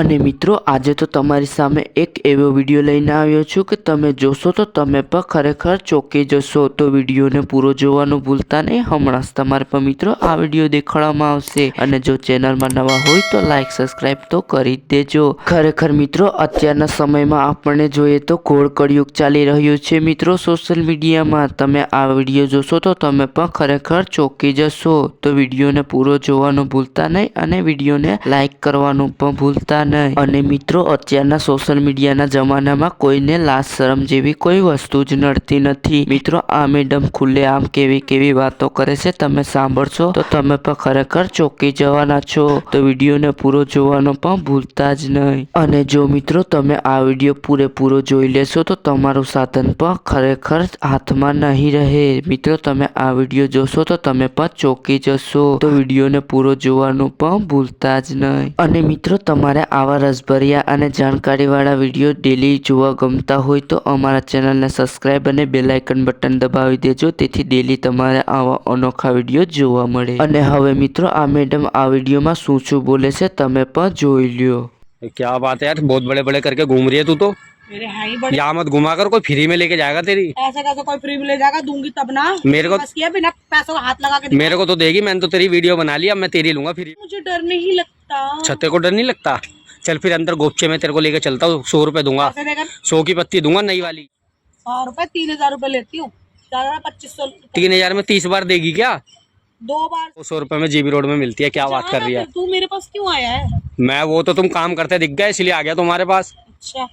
અને મિત્રો, આજે તો તમારી સામે એક એવો વીડિયો લઈને આવ્યો છું કે તમે જોશો તો તમે પણ ખરેખર ચોંકી જશો. તો વિડીયોને પૂરો જોવાનું ભૂલતા નહીં. હમણાં જ તમારે પણ મિત્રો આ વીડિયો દેખાડવામાં આવશે. અને જો ચેનલમાં નવા હોય તો લાઈક સબસ્ક્રાઈબ તો કરી દેજો. ખરેખર મિત્રો, અત્યારના સમયમાં આપણને જોઈએ તો ઘોળ કળિયુગ ચાલી રહ્યું છે. મિત્રો, સોશિયલ મીડિયામાં તમે આ વીડિયો જોશો તો તમે પણ ખરેખર ચોંકી જશો. તો વિડીયોને પૂરો જોવાનું ભૂલતા નહીં અને વિડીયોને લાઈક કરવાનું પણ ભૂલતા નહીં. અને મિત્રો, અત્યારના સોશિયલ મીડિયાના જમાનામાં કોઈને લાજ શરમ જેવી કોઈ વસ્તુ જ નડતી નથી. મિત્રો, આ મેડમ ખુલ્લે આમ કેવી કેવી વાતો કરે છે, તમે સાંભળશો? તો તમે પણ ખરેખર ચોંકી જવાના છો. તો વિડીયોને પૂરો જોવાનો પણ ભૂલતા જ નહીં. અને જો મિત્રો, તમે આ વીડિયો પૂરેપૂરો જોઈ લેશો, તો તમારું સાધન પણ ખરેખર હાથમાં નહીં રહે. મિત્રો, તમે આ વીડિયો જોશો, તો તમે પણ ચોંકી જશો. તો વિડીયોને પૂરો જોવાનું પણ ભૂલતા જ નહીં. અને મિત્રો, તમારે આવા રસભર્યા અને જાણકારીવાળા વિડીયો ડેલી જોવા ગમતા હોય તો અમારા ચેનલને સબસ્ક્રાઈબ અને બેલ આઇકન બટન દબાવી દેજો તેથી ડેલી તમારે આવા અનોખા વિડીયો જોવા મળે અને હવે મિત્રો આ મેડમ આ વિડીયોમાં શું શું બોલે છે તમે પણ જોઈ લ્યો ये क्या बात है यार बहुत बड़े बड़े करके घूम रही है तू तो मेरे हैं ही बड़े यहाँ मत घुमा कर कोई फ्री में लेके जाएगा तेरी ऐसा कैसे कोई फ्री में ले जाएगा दूंगी तब ना मेरे को बस किया बिना पैसों का हाथ लगा के दिखा। मेरे को तो देगी मैंने तो तेरी वीडियो बना ली अब मैं तेरी लूंगा फ्री मुझे डर नहीं लगता छत्ते को डर नहीं लगता चल फिर अंदर गोपचे में तेरे को लेके चलता हूँ सौ रुपए दूँगा। सो की पत्ती दूँगा नई वाली। सौ रुपए तीन हज़ार रूपए लेती हूँ। पच्चीस सौ तीन हज़ार में तीस बार देगी क्या? दो बार। दो सौ रुपये में जीबी रोड में मिलती है क्या बात कर रही है? तू मेरे पास क्यों आया है? मैं वो तो तुम काम करते दिख गए इसलिए आ गया तुम्हारे पास। अच्छा।